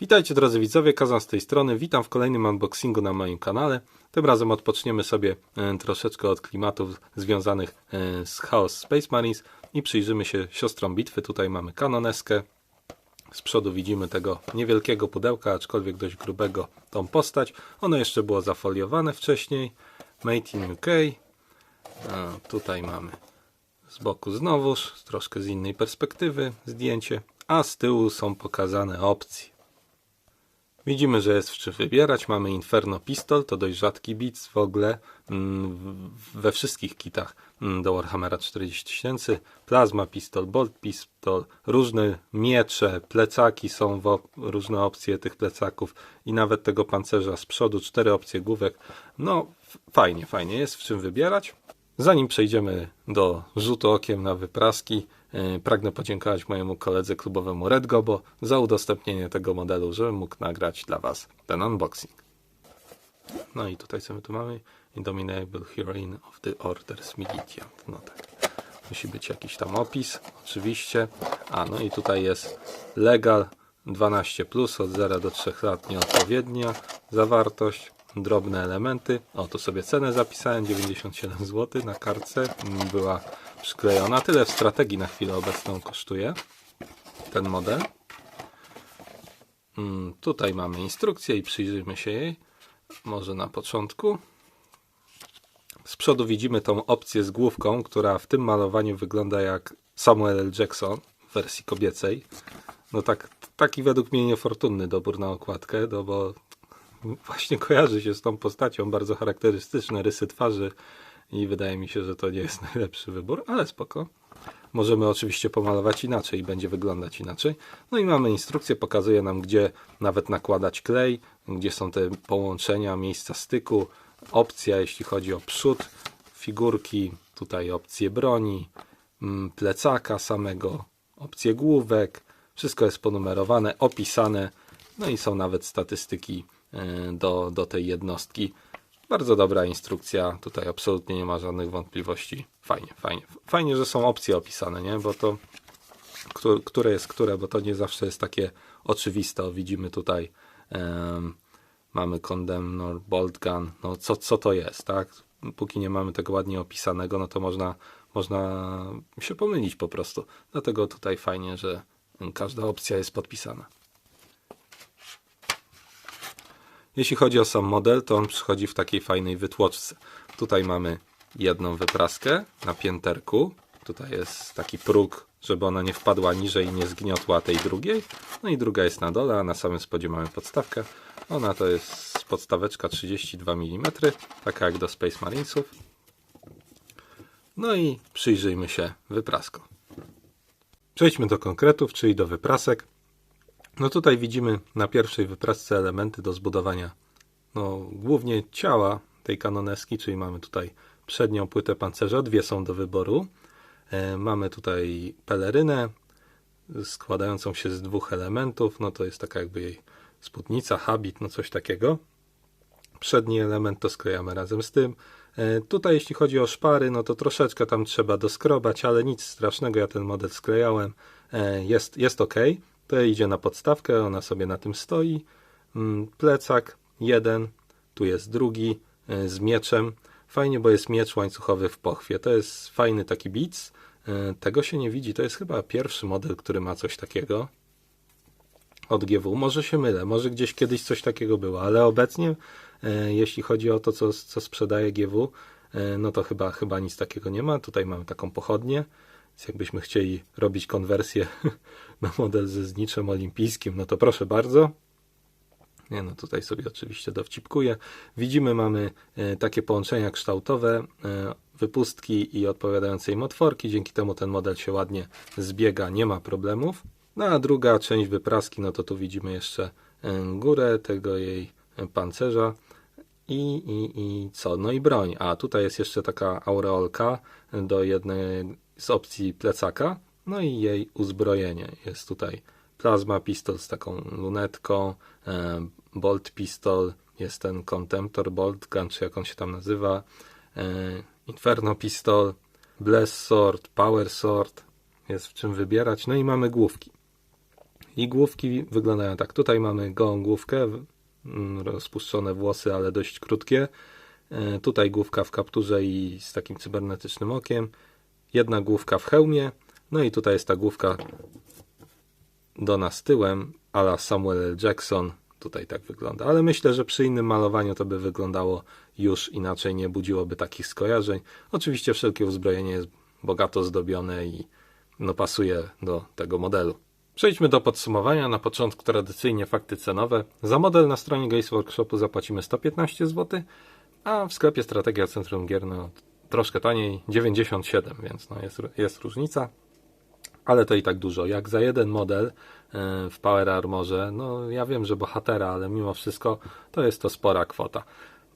Witajcie drodzy widzowie, Kazan z tej strony. Witam w kolejnym unboxingu na moim kanale. Tym razem odpoczniemy sobie e, troszeczkę od klimatów związanych e, z Chaos Space Marines i przyjrzymy się siostrom bitwy. Tutaj mamy kanoneskę. Z przodu widzimy tego niewielkiego pudełka, aczkolwiek dość grubego tą postać. Ono jeszcze było zafoliowane wcześniej. Made in UK. A tutaj mamy z boku znowuż, troszkę z innej perspektywy zdjęcie, a z tyłu są pokazane opcje. Widzimy, że jest w czym wybierać. Mamy Inferno Pistol, to dość rzadki bit w ogóle mm, we wszystkich kitach mm, do Warhammera 40 tysięcy. Plasma Pistol, Bolt Pistol, różne miecze, plecaki są, w różne opcje tych plecaków i nawet tego pancerza z przodu, cztery opcje główek. No fajnie, fajnie, jest w czym wybierać. Zanim przejdziemy do rzutu okiem na wypraski, yy, pragnę podziękować mojemu koledze klubowemu Red Gobo za udostępnienie tego modelu, żebym mógł nagrać dla Was ten unboxing. No i tutaj co my tu mamy? Indomitable Heroine of the Orders Militiant. No tak. Musi być jakiś tam opis, oczywiście. A no i tutaj jest legal 12 plus od 0 do 3 lat nieodpowiednia zawartość, drobne elementy. O, tu sobie cenę zapisałem 97 zł na kartce. mm, Była przyklejona. Tyle w strategii na chwilę obecną kosztuje ten model. Mm, Tutaj mamy instrukcję i przyjrzyjmy się jej. Może na początku. Z przodu widzimy tą opcję z główką, która w tym malowaniu wygląda jak Samuel L. Jackson w wersji kobiecej. No tak, taki według mnie niefortunny dobór na okładkę, no bo właśnie kojarzy się z tą postacią, bardzo charakterystyczne rysy twarzy i wydaje mi się, że to nie jest najlepszy wybór, ale spoko. Możemy oczywiście pomalować inaczej i będzie wyglądać inaczej. No i mamy instrukcję, pokazuje nam, gdzie nawet nakładać klej, gdzie są te połączenia, miejsca styku, opcja, jeśli chodzi o przód figurki, tutaj opcje broni, mm, plecaka samego, opcje główek, wszystko jest ponumerowane, opisane, no i są nawet statystyki do, do tej jednostki. Bardzo dobra instrukcja, tutaj absolutnie nie ma żadnych wątpliwości. Fajnie, fajnie. Fajnie, że są opcje opisane, nie? Bo to, które, jest które, bo to nie zawsze jest takie oczywiste. Widzimy tutaj, em, mamy Condemnor, Bolt Gun, no co, co to jest, tak? Póki nie mamy tego ładnie opisanego, no to można, można się pomylić po prostu. Dlatego tutaj fajnie, że każda opcja jest podpisana. Jeśli chodzi o sam model, to on przychodzi w takiej fajnej wytłoczce. Tutaj mamy jedną wypraskę na pięterku. Tutaj jest taki próg, żeby ona nie wpadła niżej i nie zgniotła tej drugiej. No i druga jest na dole, a na samym spodzie mamy podstawkę. Ona to jest podstaweczka 32 mm, taka jak do Space Marinesów. No i przyjrzyjmy się wypraskom. Przejdźmy do konkretów, czyli do wyprasek. No tutaj widzimy na pierwszej wyprasce elementy do zbudowania no, głównie ciała tej kanoneski, czyli mamy tutaj przednią płytę pancerza, dwie są do wyboru. E, mamy tutaj pelerynę składającą się z dwóch elementów, no to jest taka jakby jej spódnica, habit, no coś takiego. Przedni element to sklejamy razem z tym. E, Tutaj jeśli chodzi o szpary, no to troszeczkę tam trzeba doskrobać, ale nic strasznego, ja ten model sklejałem. E, Jest, jest ok. To idzie na podstawkę, ona sobie na tym stoi. Mm, Plecak jeden, tu jest drugi e, z mieczem. Fajnie, bo jest miecz łańcuchowy w pochwie. To jest fajny taki bic. E, Tego się nie widzi. To jest chyba pierwszy model, który ma coś takiego od GW. Może się mylę, może gdzieś kiedyś coś takiego było, ale obecnie, e, jeśli chodzi o to, co, co sprzedaje GW, no to chyba, chyba nic takiego nie ma. Tutaj mamy taką pochodnię, więc jakbyśmy chcieli robić konwersję na model ze zniczem olimpijskim, no to proszę bardzo. Nie no, tutaj sobie oczywiście dowcipkuję. Widzimy, mamy e, takie połączenia kształtowe, e, wypustki i odpowiadające im otworki. Dzięki temu ten model się ładnie zbiega, nie ma problemów. No a druga część wypraski, no to tu widzimy jeszcze e, górę tego jej pancerza i, i, i co? No i broń. A tutaj jest jeszcze taka aureolka do jednej z opcji plecaka, no i jej uzbrojenie. Jest tutaj plazma pistol z taką lunetką, e, bolt pistol, jest ten contemptor bolt gun, czy jak on się tam nazywa, e, inferno pistol, bless sword, power sword, jest w czym wybierać, no i mamy główki. I główki wyglądają tak. Tutaj mamy gołą główkę, mm, rozpuszczone włosy, ale dość krótkie. E, Tutaj główka w kapturze i z takim cybernetycznym okiem. Jedna główka w hełmie. No i tutaj jest ta główka do nas tyłem, ala Samuel L. Jackson. Tutaj tak wygląda. Ale myślę, że przy innym malowaniu to by wyglądało już inaczej, nie budziłoby takich skojarzeń. Oczywiście wszelkie uzbrojenie jest bogato zdobione i no pasuje do tego modelu. Przejdźmy do podsumowania. Na początku tradycyjnie fakty cenowe. Za model na stronie Games Workshopu zapłacimy 115 zł, a w sklepie Strategia Centrum Gier no, troszkę taniej 97, więc no jest, jest różnica ale to i tak dużo. Jak za jeden model e, w Power Armorze, no ja wiem, że bohatera, ale mimo wszystko to jest to spora kwota.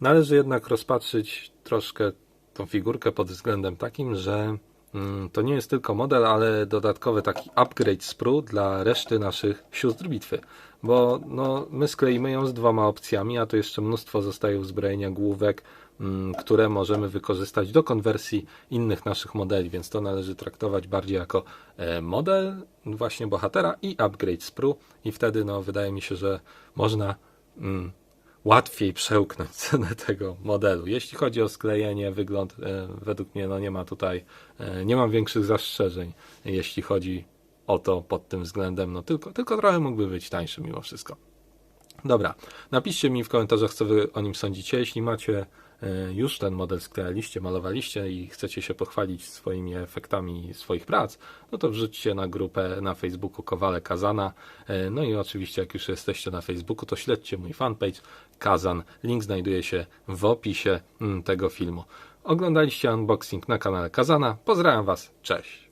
Należy jednak rozpatrzyć troszkę tą figurkę pod względem takim, że mm, to nie jest tylko model, ale dodatkowy taki upgrade sprue dla reszty naszych sióstr bitwy. Bo no, my skleimy ją z dwoma opcjami, a tu jeszcze mnóstwo zostaje uzbrojenia główek, mm, które możemy wykorzystać do konwersji innych naszych modeli, więc to należy traktować bardziej jako e, model właśnie bohatera i upgrade sprue i wtedy no, wydaje mi się, że można mm, łatwiej przełknąć cenę tego modelu. Jeśli chodzi o sklejenie, wygląd, e, według mnie no, nie ma tutaj, e, nie mam większych zastrzeżeń, jeśli chodzi o to pod tym względem, no tylko, tylko trochę mógłby być tańszy mimo wszystko. Dobra, napiszcie mi w komentarzach, co wy o nim sądzicie. Jeśli macie e, już ten model sklejaliście, malowaliście i chcecie się pochwalić swoimi efektami swoich prac, no to wrzućcie na grupę na Facebooku Kowale Kazana. E, No i oczywiście, jak już jesteście na Facebooku, to śledźcie mój fanpage Kazan. Link znajduje się w opisie mm, tego filmu. Oglądaliście unboxing na kanale Kazana. Pozdrawiam Was, cześć!